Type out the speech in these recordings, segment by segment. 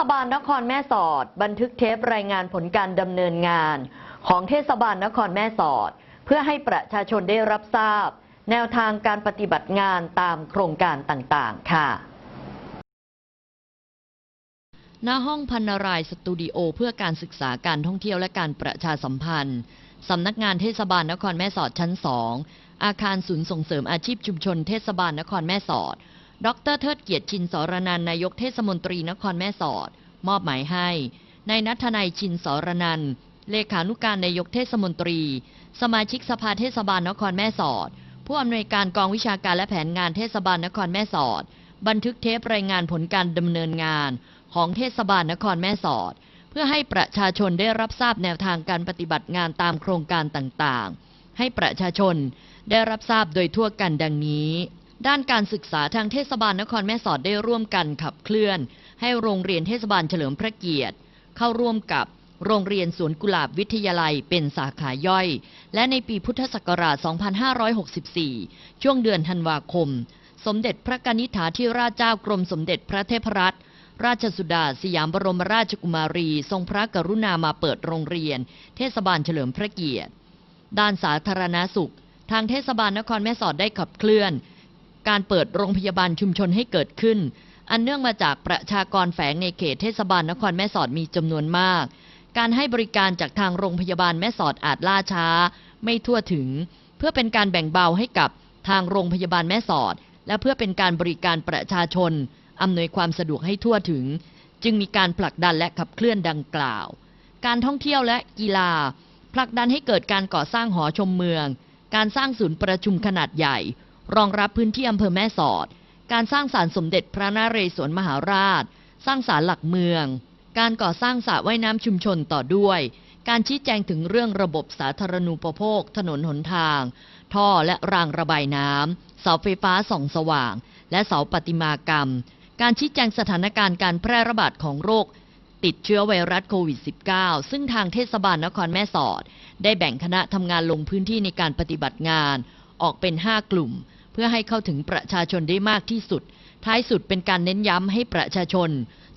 ศบาลนครแม่สอด บันทึกเทปรายงานผลการดำเนินงาน ของเทศบาลนครแม่สอด เพื่อให้ประชาชนได้รับทราบ แนวทางการปฏิบัติงานตามโครงการต่างๆ ค่ะณห้องพันนารายสตูดิโอเพื่อการศึกษาการท่องเที่ยวและการประชาสัมพันธ์ สำนักงานเทศบาลนครแม่สอดชั้นสองอาคารศูนย์ส่งเสริมอาชีพชุมชนเทศบาลนครแม่สอด ดรเทิดเกียรติชินสรนันนายกเทศมนตรีนครแม่สอด มอบหมายให้นายนัทนายชินสรนันเลขานุการนายกเทศมนตรี สมาชิกสภาเทศบาลนครแม่สอด ผู้อำนวยการกองวิชาการและแผนงานเทศบาลนครแม่สอด บันทึกเทปรายงานผลการดำเนินงานของเทศบาลนครแม่สอด เพื่อให้ประชาชนได้รับทราบแนวทางการปฏิบัติงานตามโครงการต่างๆ ให้ประชาชนได้รับทราบโดยทั่วกันดังนี้ ด้านการศึกษาทางเทศบาลนครแม่สอดได้ร่วมกันขับเคลื่อน ให้โรงเรียนเทศบาลเฉลิมพระเกียรติ เข้าร่วมกับโรงเรียนสวนกุหลาบวิทยาลัยเป็นสาขาย่อย และในปีพุทธศักราช 2564 ช่วงเดือนธันวาคม สมเด็จพระกนิษฐาธิราชเจ้ากรมสมเด็จพระเทพรัตนราชสุดาสยามบรมราชกุมารี ทรงพระกรุณามาเปิดโรงเรียน เทศบาลเฉลิมพระเกียรติ ด้านสาธารณสุข ทางเทศบาลนครแม่สอดได้ขับเคลื่อน การเปิดโรงพยาบาลชุมชนให้เกิดขึ้น อันเนื่องมาจากประชากรแฝงในเขตเทศบาลนครแม่สอดมีจำนวนมาก การให้บริการจากทางโรงพยาบาลแม่สอดอาจล่าช้า ไม่ทั่วถึง เพื่อเป็นการแบ่งเบาให้กับทางโรงพยาบาลแม่สอด และเพื่อเป็นการบริการประชาชนอำนวยความสะดวกให้ทั่วถึง จึงมีการผลักดันและขับเคลื่อนดังกล่าว การท่องเที่ยวและกีฬาผลักดันให้เกิดการก่อสร้างหอชมเมือง การสร้างศูนย์ประชุมขนาดใหญ่ รองรับพื้นที่อำเภอแม่สอด การสร้างศาลสมเด็จพระนเรศวรมหาราช สร้างศาลหลักเมือง การก่อสร้างสระว่ายน้ำชุมชนต่อด้วย การชี้แจงถึงเรื่องระบบสาธารณูปโภค ถนนหนทาง ท่อและรางระบายน้ำเสาไฟฟ้าส่องสว่าง และเสาปฏิมากรรม การชี้แจงสถานการณ์การแพร่ระบาดของโรคติดเชื้อไวรัสโควิด -19 ซึ่งทางเทศบาลนครแม่สอด ได้แบ่งคณะทำงานลงพื้นที่ในการปฏิบัติงาน ออกเป็น 5 กลุ่ม เพื่อให้เข้าถึงประชาชนได้มากที่สุด ท้ายสุดเป็นการเน้นย้ำให้ประชาชน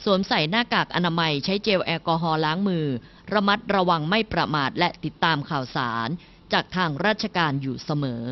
สวมใส่หน้ากากอนามัยใช้เจลแอลกอฮอล์ล้างมือ ระมัดระวังไม่ประมาทและติดตามข่าวสาร จากทางราชการอยู่เสมอ